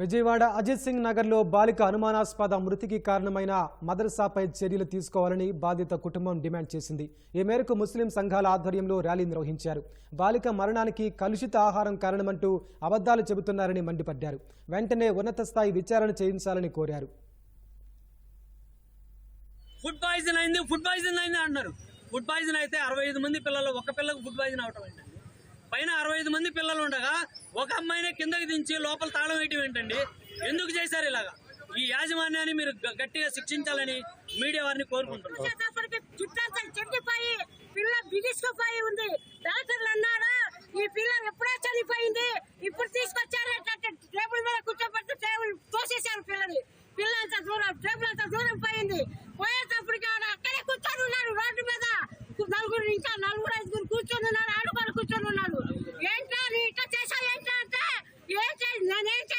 విజయవాడ అజిత్ సింగ్ నగర్లో బాలిక అనుమానాస్పద మృతికి కారణమైన మదర్సాపై చర్యలు తీసుకోవాలని బాధిత కుటుంబం డిమాండ్ చేసింది. ఈ మేరకు ముస్లిం సంఘాల ఆధ్వర్యంలో ర్యాలీ నిర్వహించారు. బాలిక మరణానికి కలుషిత ఆహారం కారణమంటూ అబద్ధాలు చెబుతున్నారని మండిపడ్డారు. వెంటనే ఉన్నత స్థాయి విచారణ చేయించాలని కోరారు. ఫుడ్ పాయిజన్ అయింది ఫుడ్ పాయిజన్ అయింది అంటున్నారు. ఫుడ్ పాయిజన్ అయితే అరవై ఐదు మంది పిల్లలు ఒక పిల్లకు ఫుడ్ పాయిజన్ అవటం పైన అరవై ఐదు మంది పిల్లలు ఉండగా ఒక అమ్మాయినే కిందకి దించి లోపల తాళం వేయటం ఏంటండి? ఎందుకు చేశారు ఇలాగా? ఈ యాజమాన్యాన్ని మీరు గట్టిగా శిక్షించాలని మీడియా వారిని కోరుకుంటున్నారు డాక్టర్లు అన్నారా ఈ పిల్ల ఎప్పుడో చనిపోయింది ఇప్పుడు తీసుకొచ్చారు టేబుల్ మీద కూర్చోబెడితే టేబుల్ తోసేశారు పిల్లని. పిల్ల అంత దూరం టేబుల్ అంత Nein, nein,